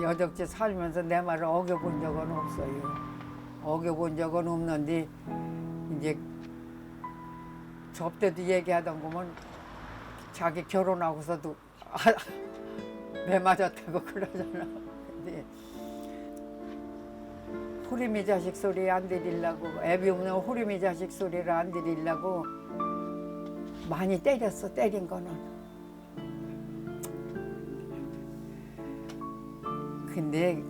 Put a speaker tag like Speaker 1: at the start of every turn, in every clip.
Speaker 1: 여적지 살면서 내 말을 어겨본 적은 없어요. 어겨본 적은 없는데 이제 접대도 얘기하던 거면 자기 결혼하고서도 매 맞았다고 그러잖아. 근데 호림이 자식 소리 안 들이려고 애비 없는 호림이 자식 소리를 안 들이려고 많이 때렸어 때린 거는. 근데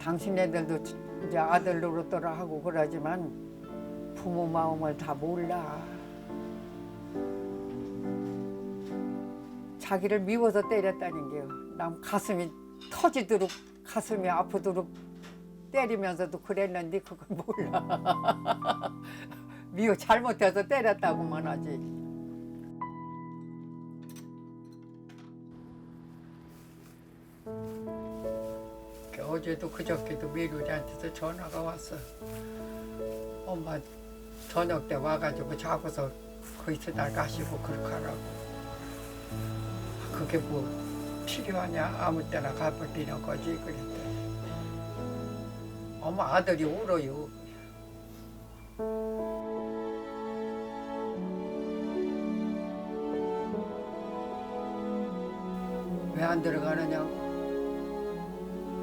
Speaker 1: 당신네들도 이제 아들 노릇더라 하고 그러지만 부모 마음을 다 몰라. 자기를 미워서 때렸다는 게요. 남 가슴이 터지도록 가슴이 아프도록 때리면서도 그랬는데 그걸 몰라. 미워 잘못해서 때렸다고만 하지. 어제도 그저께도 미루리한테서 전화가 왔어. 엄마 저녁 때 와가지고 자고서 거기서 날 가시고 그렇게 하라고. 그게 뭐 필요하냐 아무 때나 가버리는 거지 그랬더니 엄마 아들이 울어요. 왜 안 들어가느냐고.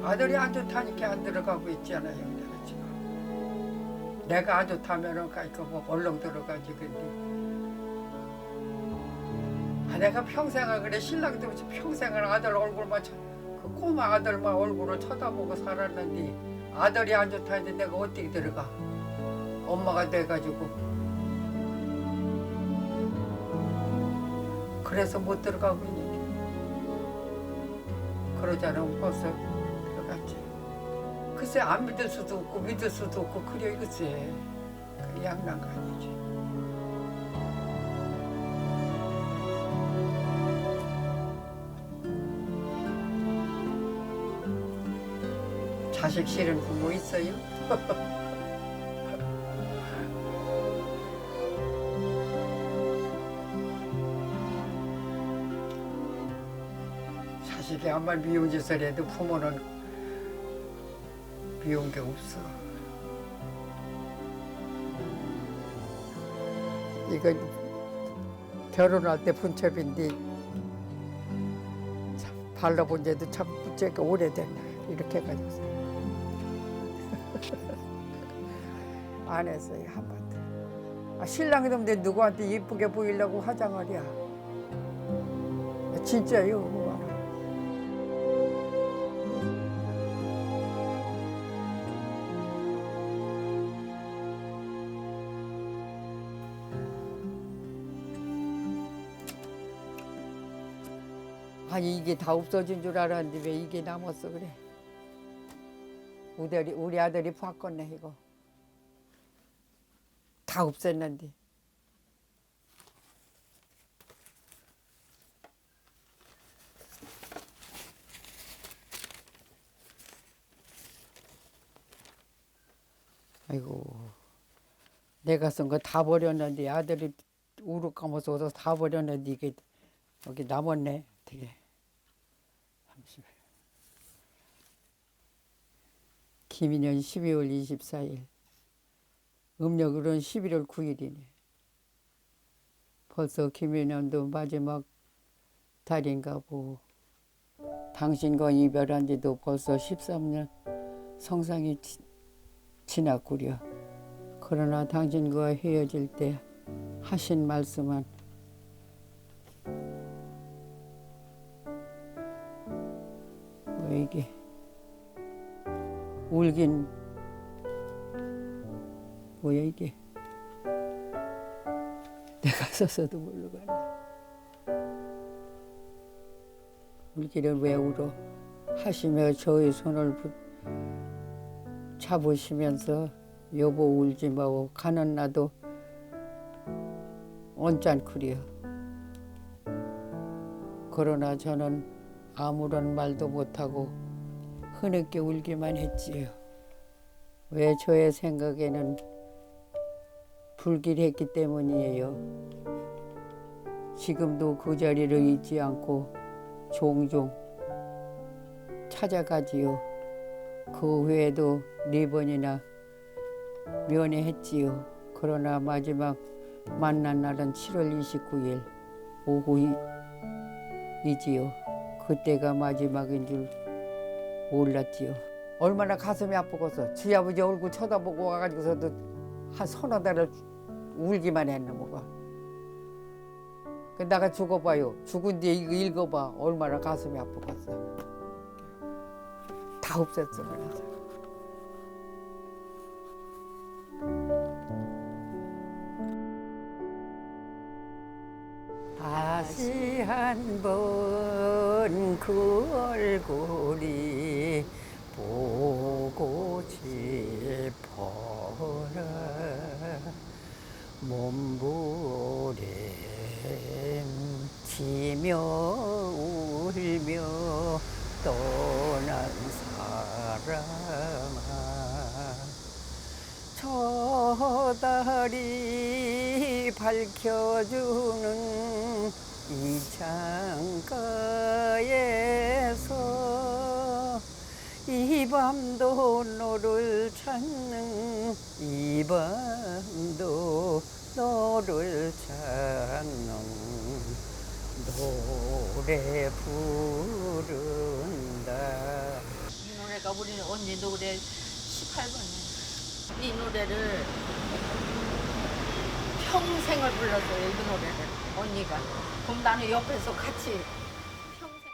Speaker 1: 아들이 안 좋다니까 안 들어가고 있잖아요. 내가 지금. 내가 안 좋다면은 가니까 뭐 얼렁 들어가지 근데. 아, 내가 평생을 그래 신랑도 없이 평생을 아들 얼굴만 쳐, 그 꼬마 아들만 얼굴을 쳐다보고 살았는데 아들이 안 좋다는데 내가 어떻게 들어가? 엄마가 돼가지고. 그래서 못 들어가고 있는 게. 그러잖아 벌써. 글쎄 안 믿을 수도 없고 믿을 수도 없고 그래 글쎄 그 양난간이지. 자식 싫은 부모 있어요? 자식이 아무리 미운 짓을 해도 부모는 미운 게 없어. 이거 결혼할 때 분첩인데 참 발라본 지도 참 제가 오래됐네 이렇게 해가지고 안 했어요 한 번도. 아, 신랑이 놈데 누구한테 이쁘게 보이려고 화장을 해. 진짜요. 아니 이게 다 없어진 줄 알았는데 왜 이게 남았어 그래? 우리 우리 아들이 바꿨네 이거. 다 없앴는데. 아이고 내가 쓴 거 다 버렸는데 아들이 우르 까면서 와서 다 버렸는데 이게 여기 남았네 되게 30일 김인현 12월 24일. 음력으로는 11월 9일이네. 벌써 김인현도 마지막 달인가 보. 당신과 이별한 지도 벌써 13년 성상이 지, 지났구려. 그러나 당신과 헤어질 때 하신 말씀은 뭐 이게 울긴 뭐야 이게? 내가 썼어도 모르겠네. 울기를 왜 울어? 하시며 저의 손을 붙, 잡으시면서 여보 울지 마고 가는 나도 언짢구려. 그러나 저는 아무런 말도 못하고 흐느껴 울기만 했지요. 왜 저의 생각에는 불길했기 때문이에요. 지금도 그 자리를 잊지 않고 종종 찾아가지요. 그 외에도 네 번이나 면회했지요. 그러나 마지막 만난 날은 7월 29일 오후이지요. 그때가 마지막인 줄 몰랐지요. 얼마나 가슴이 아프겠어. 지 아버지 얼굴 쳐다보고 와가지고서도 한 서너 달을 울기만 했나 뭐가. 그 내가 죽어봐요. 죽은 뒤에 이거 읽어봐. 얼마나 가슴이 아프겠어. 다 없었어 그래서. 다시 한번 그 얼굴이 보고 싶어라. 몸부림 치며 울며 떠난 사람아. 저 달이 밝혀주는 이 창가에서 이 밤도 너를 찾는 이 밤도 너를 찾는 노래 부른다
Speaker 2: 이 노래가 우리 언니 노래 18번이야. 이 노래를 평생을 불렀어요. 이 노래를 언니가. 그럼 나는 옆에서 같이 평생.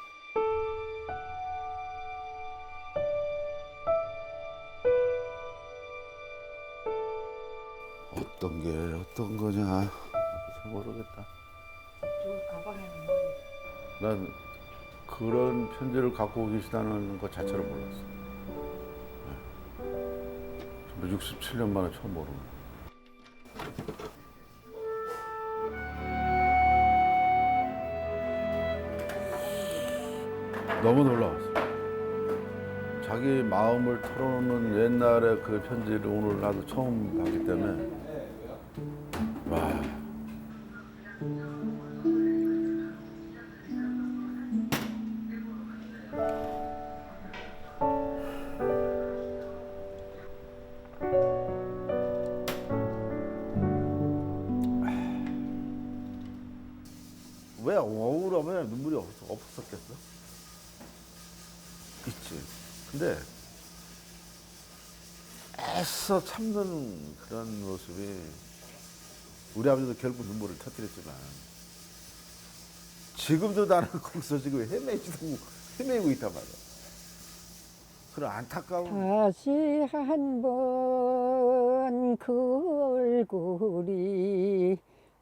Speaker 3: 어떤 게 어떤 거냐 잘 모르겠다.
Speaker 2: 저 가방에는 뭐
Speaker 3: 난 그런 편지를 갖고 계시다는 것 자체를 몰랐어. 네. 67년 만에 처음 보는 거야. 너무 놀라웠어. 자기 마음을 털어놓는 옛날의 그 편지를 오늘 나도 처음 봤기 때문에 와 왜 억울하면 눈물이 없, 없었겠어? 근데 애써 참는 그런 모습이 우리 아버지도 결국 눈물을 터뜨렸지만 지금도 나는 거기서 지금 헤매지고 헤매고 있단 말이야. 그런 안타까운
Speaker 1: 다시 한 번 그 얼굴이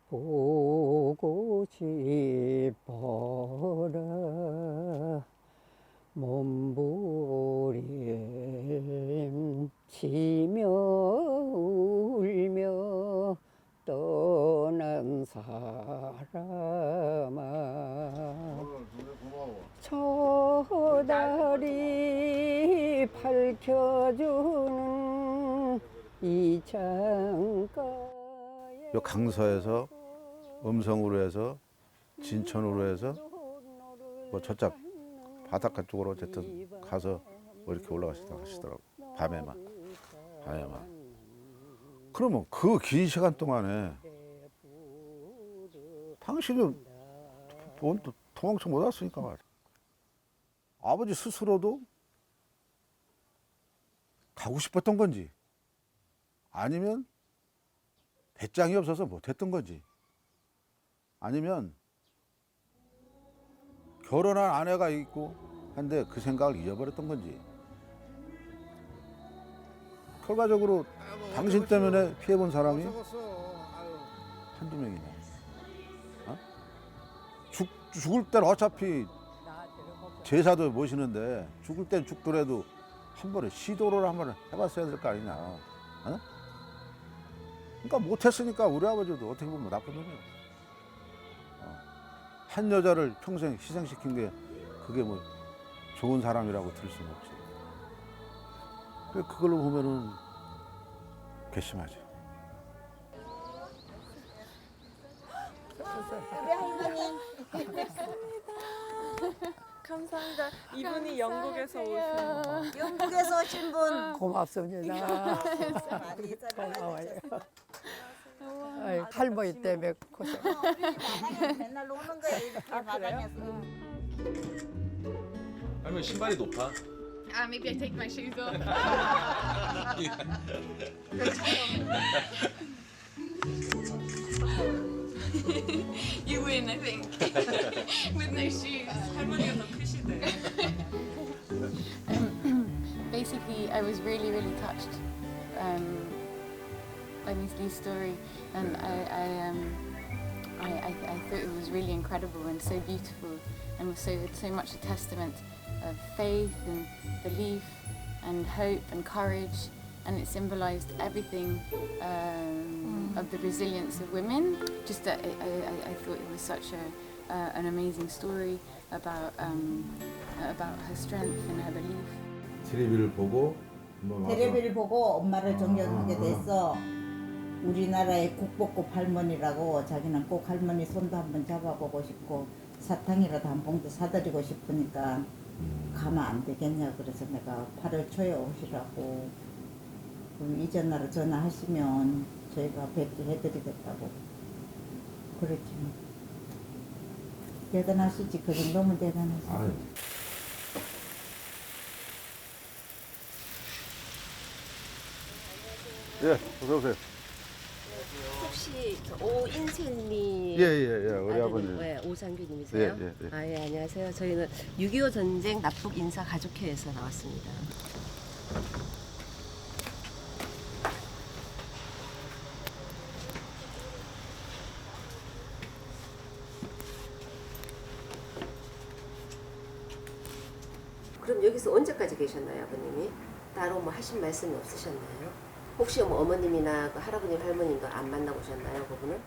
Speaker 1: 보고 싶어라 몸부림 치며 울며 떠난 사람아. 저 달이 밝혀주는 이 창가에
Speaker 3: 요 강서에서 음성으로 해서 진천으로 해서 뭐 저쪽 바닷가 쪽으로 어쨌든 가서 뭐 이렇게 올라가시다 하시더라고. 밤에만 밤에만 그러면 그 긴 시간 동안에 당신은 돈 도망쳐 못 왔으니까 말이야. 아버지 스스로도 가고 싶었던 건지 아니면 배짱이 없어서 못했던 건지 아니면 결혼한 아내가 있고 한데 그 생각을 잊어버렸던 건지 결과적으로 당신 때문에 피해본 사람이 한두 명이냐 어? 죽, 죽을 땐 어차피 제사도 모시는데 죽을 땐 죽더라도 한 번에 시도를 한 번 해봤어야 될 거 아니냐 어? 그러니까 못했으니까 우리 아버지도 어떻게 보면 나쁜 놈이야 어. 한 여자를 평생 희생시킨 게 그게 뭐 좋은 사람이라고 들을 수는 없지. 그걸로 보면은 괘씸하지.
Speaker 4: 우리 할머니 감사합니다. 이분이 영국에서 오신
Speaker 5: 영국에서 오신 분
Speaker 1: 고맙습니다.
Speaker 5: 많이
Speaker 1: 고마워요.
Speaker 4: 우와.
Speaker 1: 아이, 할머니 때문에 고생.
Speaker 5: 바닥에 맨날 오는 거예요 이렇게 바닥에서
Speaker 6: 할머니 신발이 높아.
Speaker 4: Ah, maybe I take my shoes off. you win, I think. With no shoes. 할머니가 더 크시대.
Speaker 7: basically, I was really, really touched um, by Miss Lee's story, and I, I, um, I, I, I thought it was really incredible and so beautiful, and was so so much a testament of faith and belief and hope and courage, and it symbolised everything um, of the resilience of women. Just that I, I, I- I thought it was such a, uh, an amazing story about um, about her strength and her belief.
Speaker 3: 텔레비를 보고 한번 와서
Speaker 5: 테레비를 보고 엄마를 존경하게
Speaker 3: 아.
Speaker 5: 됐어. 우리나라의 국보급 할머니라고 자기는 꼭 할머니 손도 한번 잡아보고 싶고 사탕이라도 한 봉투 사드리고 싶으니까 가면 안 되겠냐 그래서 내가 8월 초에 오시라고 그럼 이전 날에 전화하시면 저희가 뵙게 해드리겠다고 그랬지 뭐. 대단하시지 그 정도면 대단하시지
Speaker 3: 아유. 예, 어서 오세요.
Speaker 8: 혹시 저 오인채님
Speaker 3: 예, 예, 예, 우리
Speaker 8: 아들,
Speaker 3: 아버님.
Speaker 8: 네, 오상규님이세요?
Speaker 3: 예, 예, 예.
Speaker 8: 아, 예, 안녕하세요. 저희는 6.25 전쟁 납북 인사 가족회에서 나왔습니다. 그럼 여기서 언제까지 계셨나요, 아버님이? 따로 뭐 하신 말씀이 없으셨나요? 혹시 뭐 어머님이나 그 할아버님, 할머님도 안 만나보셨나요, 그분을?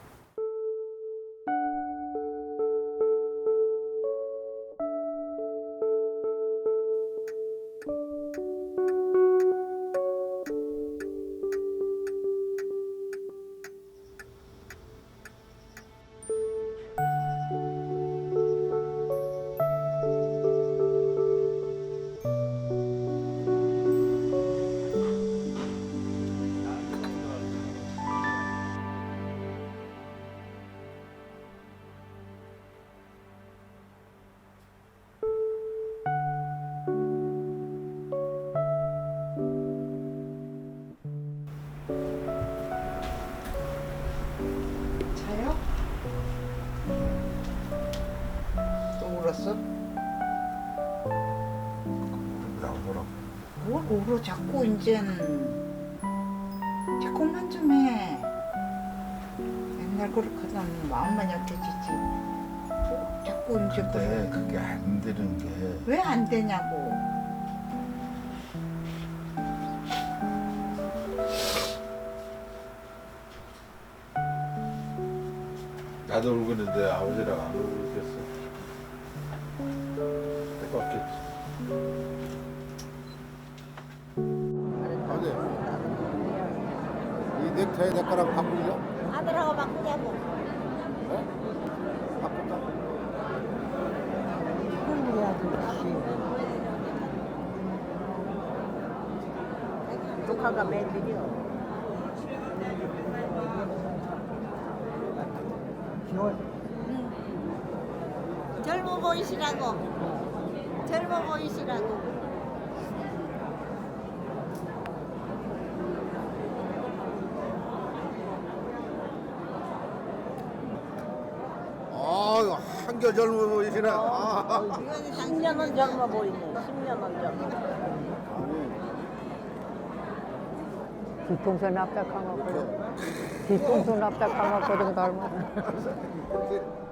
Speaker 5: 뭘 울어 자꾸 이제는 자꾸만 좀 해. 맨날 그렇거든 마음만 약해지지. 뭐 자꾸 이제
Speaker 3: 근데
Speaker 5: 그래.
Speaker 3: 그게 안 되는 게
Speaker 5: 왜 안 되냐고.
Speaker 3: 나도 울고 있는데 아버지랑 안 울고 있겠어. 내 거랑 바꾸려?
Speaker 5: 아들하고 바꾸자고.
Speaker 3: 바꿀까?
Speaker 5: 조카가 매들이요. 젊어 보이시라고. 젊어 보이시라고.
Speaker 3: 아, 한결 젊어 보이시네. 아.
Speaker 5: 이거는 10년은 젊어 보이네. 10년은 젊어.
Speaker 1: 뒤통수 납작한 거 그래. 뒤통수 납작한 거 얼마나.
Speaker 3: 아니,